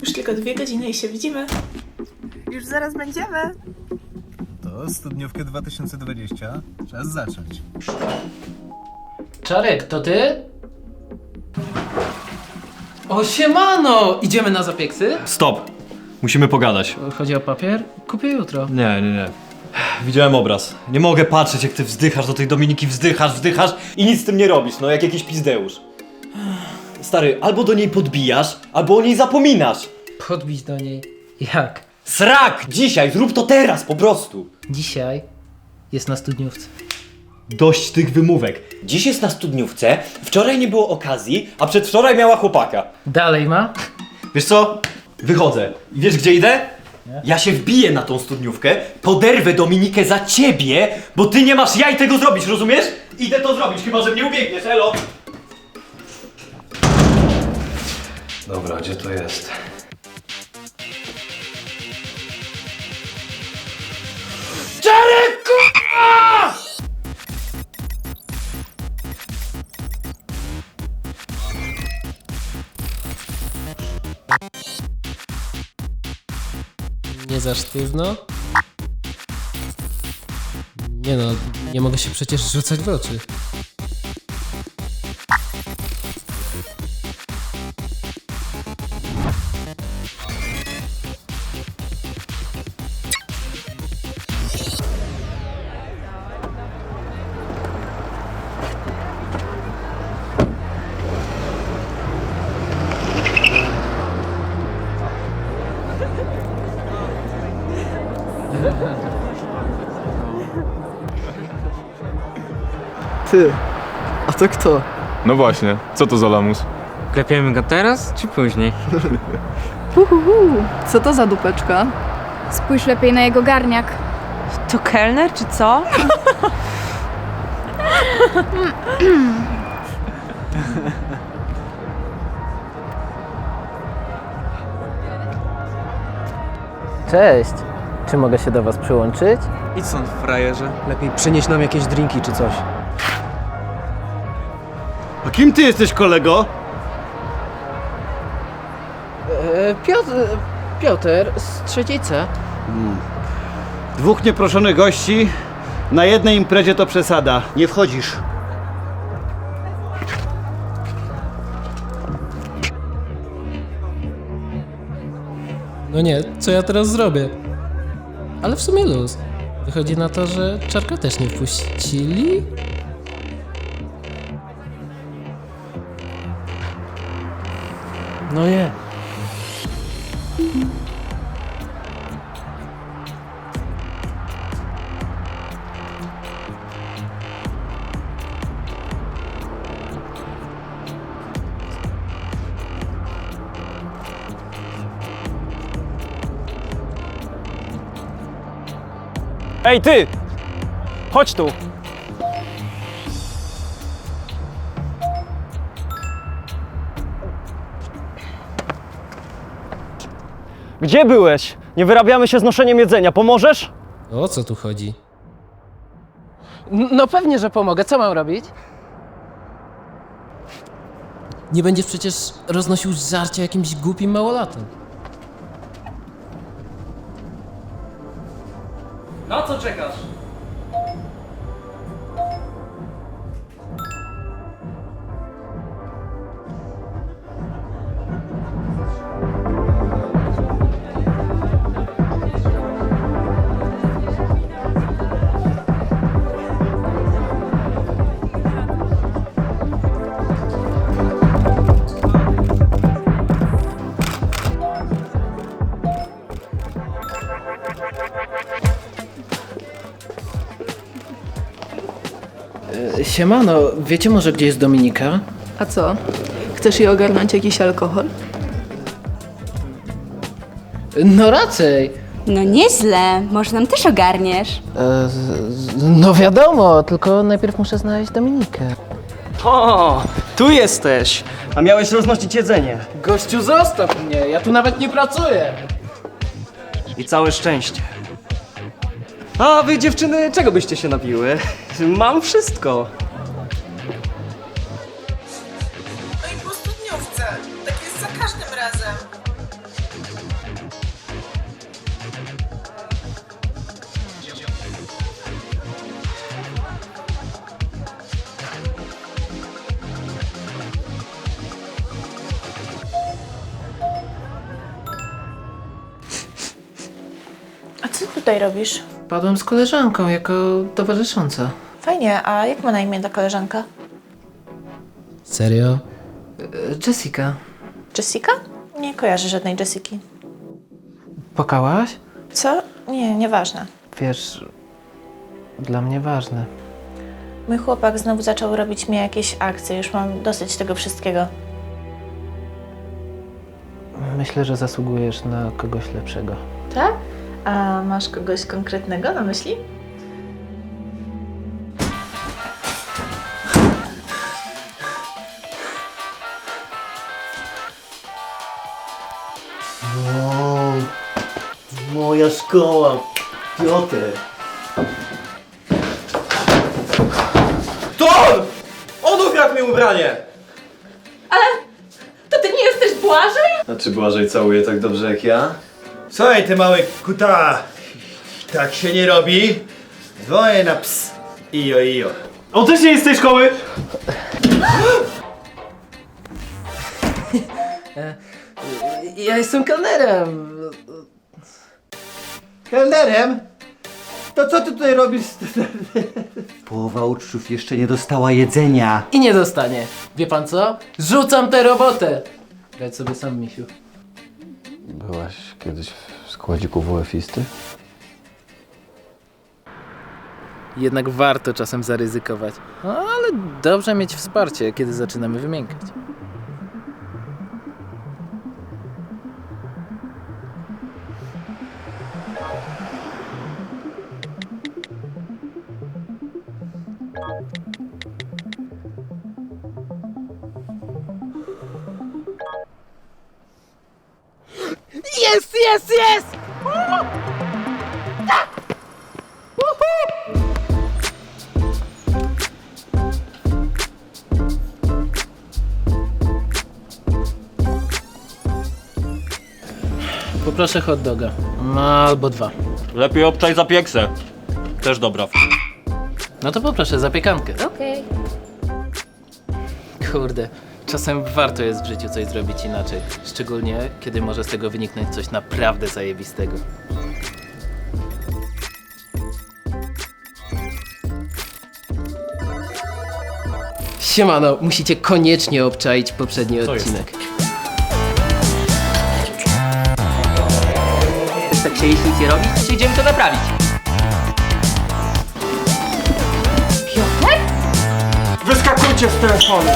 Już tylko dwie godziny i się widzimy. Już zaraz będziemy. To studniówkę 2020. Czas zacząć. Czarek, to ty? O, siemano! Idziemy na zapieksy? Stop! Musimy pogadać. Chodzi o papier? Kupię jutro. Nie, nie, nie. Widziałem obraz. Nie mogę patrzeć, jak ty wzdychasz do tej Dominiki, wzdychasz, wzdychasz i nic z tym nie robisz, no jak jakiś pizdeusz. Stary, albo do niej podbijasz, albo o niej zapominasz. Podbić do niej. Jak? Srak! Dzisiaj, zrób to teraz, po prostu. Dzisiaj jest na studniówce. Dość tych wymówek. Dziś jest na studniówce, wczoraj nie było okazji, a przedwczoraj miała chłopaka. Dalej ma? Wiesz co? Wychodzę. I wiesz gdzie idę? Ja się wbiję na tą studniówkę, poderwę Dominikę za ciebie, bo ty nie masz jaj tego zrobić, rozumiesz? Idę to zrobić, chyba że mnie ubiegniesz, elo! Dobra, gdzie to jest? Czarek! Nie za sztywno? Nie no, nie mogę się przecież rzucać w oczy. Ty, a to kto? No właśnie, co to za lamus? Klepiemy go teraz czy później? Uhuhu. Co to za dupeczka? Spójrz lepiej na jego garniak. To kelner czy co? Cześć! Czy mogę się do was przyłączyć? Idź stąd, frajerze. Lepiej przynieś nam jakieś drinki czy coś. A kim ty jesteś, kolego? Piotr, Piotr z trzeciej C. Dwóch nieproszonych gości na jednej imprezie to przesada. Nie wchodzisz. No nie, co ja teraz zrobię? Ale w sumie luz. Wychodzi na to, że czarka też nie wpuścili? No nie. Ej ty! Chodź tu! Gdzie byłeś? Nie wyrabiamy się z noszeniem jedzenia. Pomożesz? O co tu chodzi? No pewnie, że pomogę. Co mam robić? Nie będziesz przecież roznosił żarcia jakimś głupim małolatem. Na Siemano, wiecie może gdzie jest Dominika? A co? Chcesz jej ogarnąć jakiś alkohol? No raczej. No nieźle, może nam też ogarniesz. E, no wiadomo, tylko najpierw muszę znaleźć Dominikę. O, tu jesteś! A miałeś roznosić jedzenie. Gościu, zostaw mnie, ja tu nawet nie pracuję. I całe szczęście. A wy dziewczyny, czego byście się napiły? Mam wszystko. No i po studniówce. Tak jest za każdym razem. A co tutaj robisz? Padłem z koleżanką jako towarzysząca. Fajnie, a jak ma na imię ta koleżanka? Serio? Jessica. Jessica? Nie kojarzę żadnej Jessiki. Płakałaś? Co? Nie, nieważne. Wiesz, dla mnie ważne. Mój chłopak znowu zaczął robić mi jakieś akcje, już mam dosyć tego wszystkiego. Myślę, że zasługujesz na kogoś lepszego. Tak? A masz kogoś konkretnego na myśli? O, moja szkoła. Piotr. To on! On ukradł mi ubranie! To ty nie jesteś Błażej? A czy Błażej całuje tak dobrze jak ja? Słuchaj, ty mały kuta, tak się nie robi. Dzwonię na ps. Ijo, ijo. On też nie jest z tej szkoły! Ja jestem kelnerem. Kelnerem? To co ty tutaj robisz? Połowa uczniów jeszcze nie dostała jedzenia. I nie dostanie. Wie pan co? Rzucam tę robotę. Grać sobie sam, misiu. Byłaś kiedyś w składziku WF-isty? Jednak warto czasem zaryzykować. No, ale dobrze mieć wsparcie, kiedy zaczynamy wymiękać. Poproszę hot doga. No, albo dwa. Lepiej obczaj zapieksę. Też dobra. No to poproszę zapiekankę. Okej. Kurde, czasem warto jest w życiu coś zrobić inaczej. Szczególnie, kiedy może z tego wyniknąć coś naprawdę zajebistego. Siemano, musicie koniecznie obczaić poprzedni odcinek. Tak się jeśli nic nie robi, to idziemy to naprawić. Wyskakujcie z telefonu!